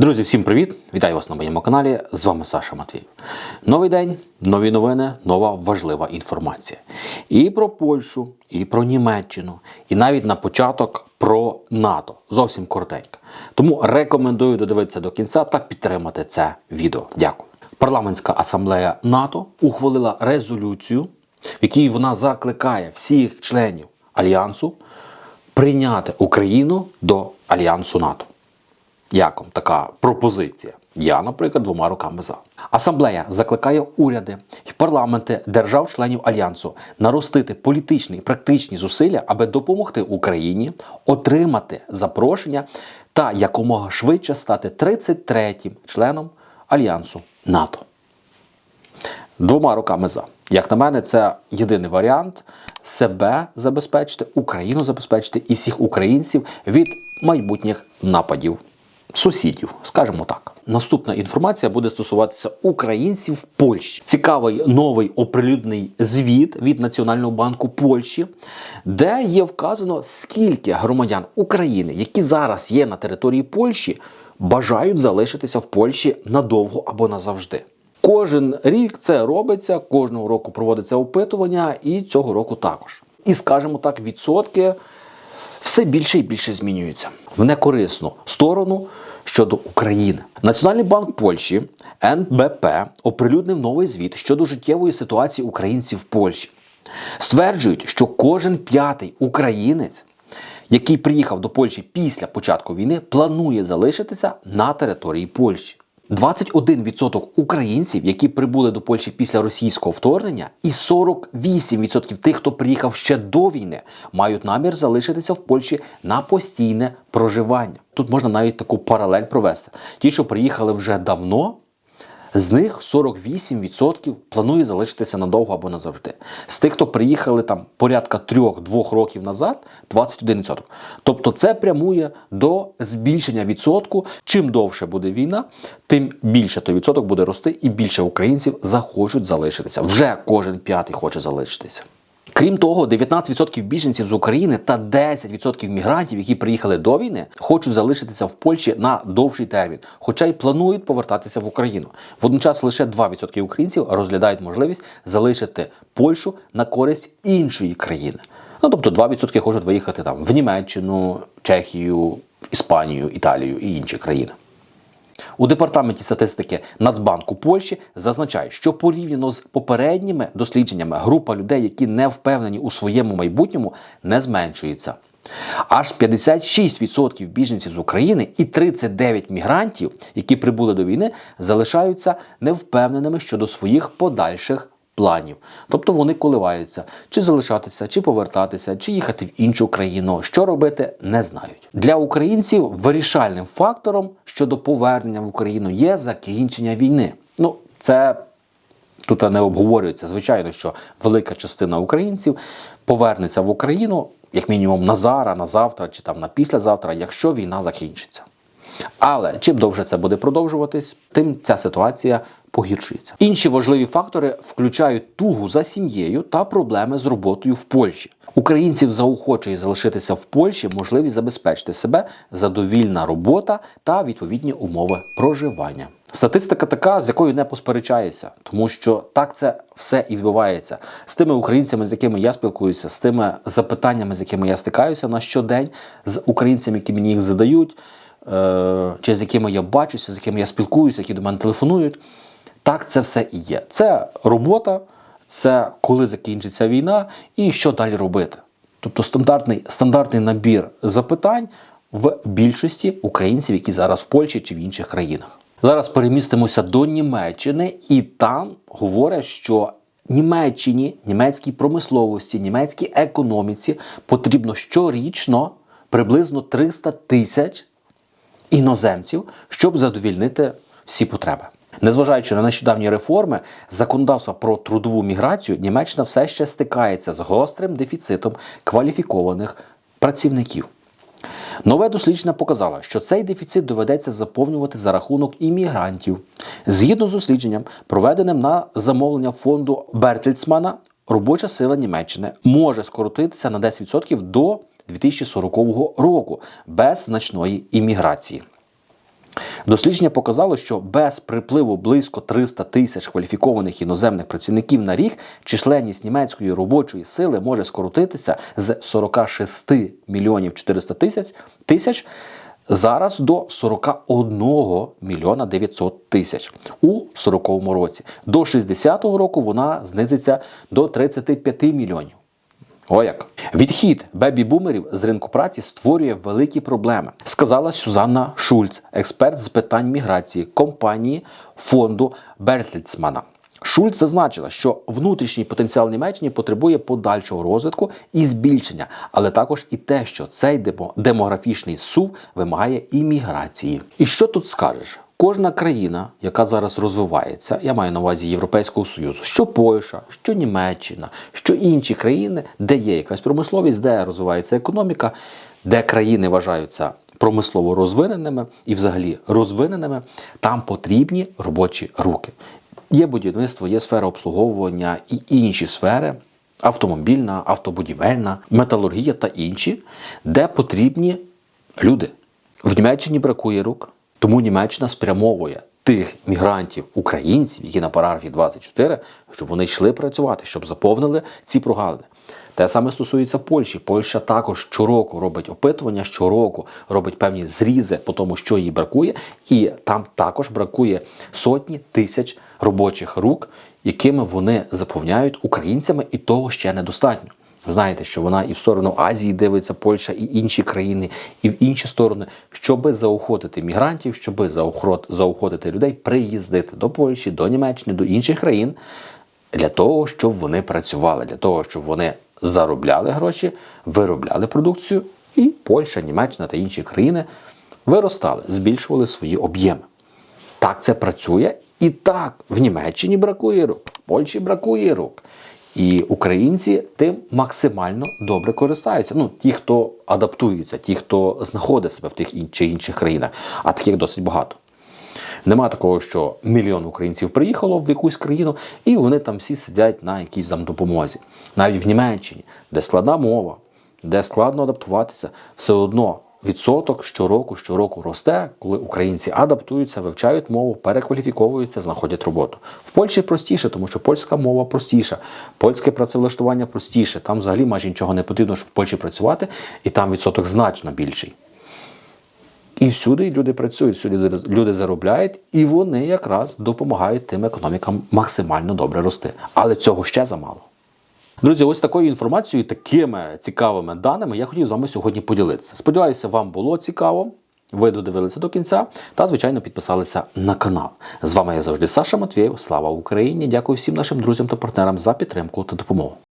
Друзі, всім привіт! Вітаю вас на моєму каналі. З вами Саша Матвій. Новий день, нові новини, нова важлива інформація. І про Польщу, і про Німеччину, і навіть на початок про НАТО. Зовсім коротенько. Тому рекомендую додивитися до кінця та підтримати це відео. Дякую. Парламентська асамблея НАТО ухвалила резолюцію, в якій вона закликає всіх членів альянсу прийняти Україну до альянсу НАТО. Як така пропозиція? Я, наприклад, двома руками за. Асамблея закликає уряди і парламенти держав-членів альянсу наростити політичні і практичні зусилля, аби допомогти Україні отримати запрошення та якомога швидше стати 33-м членом альянсу НАТО. Двома руками за. Як на мене, це єдиний варіант себе забезпечити, Україну забезпечити і всіх українців від майбутніх нападів сусідів, скажімо так. Наступна інформація буде стосуватися українців в Польщі. Цікавий новий оприлюднений звіт від Національного банку Польщі, де є вказано, скільки громадян України, які зараз є на території Польщі, бажають залишитися в Польщі надовго або назавжди. Кожен рік це робиться, кожного року проводиться опитування, і цього року також. І скажімо так, відсотки все більше і більше змінюються в некорисну сторону щодо України. Національний банк Польщі НБП оприлюднив новий звіт щодо життєвої ситуації українців в Польщі. Стверджують, що кожен п'ятий українець, який приїхав до Польщі після початку війни, планує залишитися на території Польщі. 21% українців, які прибули до Польщі після російського вторгнення, і 48% тих, хто приїхав ще до війни, мають намір залишитися в Польщі на постійне проживання. Тут можна навіть таку паралель провести. Ті, що приїхали вже давно, з них 48% планує залишитися надовго або назавжди. З тих, хто приїхали там порядка 3-2 років назад, 21%. Тобто це прямує до збільшення відсотку. Чим довше буде війна, тим більше той відсоток буде рости, і більше українців захочуть залишитися. Вже кожен п'ятий хоче залишитися. Крім того, 19% біженців з України та 10% мігрантів, які приїхали до війни, хочуть залишитися в Польщі на довший термін, хоча й планують повертатися в Україну. Водночас лише 2% українців розглядають можливість залишити Польщу на користь іншої країни. Ну тобто 2% хочуть виїхати там в Німеччину, Чехію, Іспанію, Італію і інші країни. У департаменті статистики Нацбанку Польщі зазначають, що порівняно з попередніми дослідженнями група людей, які не впевнені у своєму майбутньому, не зменшується. Аж 56% біженців з України і 39 мігрантів, які прибули до війни, залишаються невпевненими щодо своїх подальших планів. Тобто вони коливаються, чи залишатися, чи повертатися, чи їхати в іншу країну. Що робити, не знають. Для українців вирішальним фактором щодо повернення в Україну є закінчення війни. Ну, це тут не обговорюється. Звичайно, що велика частина українців повернеться в Україну, як мінімум на зараз, на завтра чи там на післязавтра, якщо війна закінчиться. Але чим довше це буде продовжуватись, тим ця ситуація погіршується. Інші важливі фактори включають тугу за сім'єю та проблеми з роботою в Польщі. Українців заохочує залишитися в Польщі можливість забезпечити себе задовільна робота та відповідні умови проживання. Статистика така, з якою не посперечаєшся, тому що так це все і відбувається з тими українцями, з якими я спілкуюся, з тими запитаннями, з якими я стикаюся на щодень, з українцями, які мені їх задають, е- чи з якими я бачуся, з якими я спілкуюся, які до мене телефонують. Так це все і є. Це робота, це коли закінчиться війна і що далі робити. Тобто стандартний, стандартний набір запитань в більшості українців, які зараз в Польщі чи в інших країнах. Зараз перемістимося до Німеччини, і там говорять, що Німеччині, німецькій промисловості, німецькій економіці потрібно щорічно приблизно 300 тисяч іноземців, щоб задовільнити всі потреби. Незважаючи на нещодавні реформи, законодавства про трудову міграцію, Німеччина все ще стикається з гострим дефіцитом кваліфікованих працівників. Нове дослідження показало, що цей дефіцит доведеться заповнювати за рахунок іммігрантів. Згідно з дослідженням, проведеним на замовлення фонду Бертельцмана, робоча сила Німеччини може скоротитися на 10% до 2040 року без значної імміграції. Дослідження показало, що без припливу близько 300 тисяч кваліфікованих іноземних працівників на рік численність німецької робочої сили може скоротитися з 46 мільйонів 400 тисяч тисяч зараз до 41 мільйона 900 тисяч у 40-му році. До 60-го року вона знизиться до 35 мільйонів. О як. Відхід бебі-бумерів з ринку праці створює великі проблеми, сказала Сюзанна Шульц, експерт з питань міграції компанії фонду Бертельцмана. Шульц зазначила, що внутрішній потенціал Німеччини потребує подальшого розвитку і збільшення, але також і те, що цей демо- демографічний сув вимагає імміграції. І що тут скажеш? Кожна країна, яка зараз розвивається, я маю на увазі Європейського Союзу, що Польща, що Німеччина, що інші країни, де є якась промисловість, де розвивається економіка, де країни вважаються промислово розвиненими і взагалі розвиненими, там потрібні робочі руки. Є будівництво, є сфера обслуговування і інші сфери автомобільна, автобудівельна, металургія та інші, де потрібні люди. В Німеччині бракує рук, тому Німеччина спрямовує тих мігрантів, українців, які на параграфі 24, щоб вони йшли працювати, щоб заповнили ці прогалини. Те саме стосується Польщі. Польща також щороку робить опитування, щороку робить певні зрізи по тому, що їй бракує, і там також бракує сотні тисяч робочих рук, якими вони заповняють українцями, і того ще недостатньо. Знаєте, що вона і в сторону Азії дивиться, Польща, і інші країни, і в інші сторони, щоби заохотити мігрантів, заохот- заохотити людей приїздити до Польщі, до Німеччини, до інших країн для того, щоб вони працювали, для того, щоб вони заробляли гроші, виробляли продукцію, і Польща, Німеччина та інші країни виростали, збільшували свої об'єми. Так це працює. І так, в Німеччині бракує рук, в Польщі бракує рук. І українці тим максимально добре користаються. Ну, ті, хто адаптується, ті, хто знаходить себе в тих чи інших країнах, а таких досить багато. Нема такого, що мільйон українців приїхало в якусь країну, і вони там всі сидять на якійсь там допомозі. Навіть в Німеччині, де складна мова, де складно адаптуватися, все одно відсоток щороку, щороку росте, коли українці адаптуються, вивчають мову, перекваліфіковуються, знаходять роботу. В Польщі простіше, тому що польська мова простіша, польське працевлаштування простіше. Там взагалі майже нічого не потрібно, щоб в Польщі працювати, і там відсоток значно більший. І всюди люди працюють, всюди люди- заробляють, і вони якраз допомагають тим економікам максимально добре рости. Але цього ще замало. Друзі, ось такою інформацією, такими цікавими даними я хотів з вами сьогодні поділитися. Сподіваюся, вам було цікаво. Ви додивилися до кінця та, звичайно, підписалися на канал. З вами я завжди Саша Матвєєв. Слава Україні! Дякую всім нашим друзям та партнерам за підтримку та допомогу.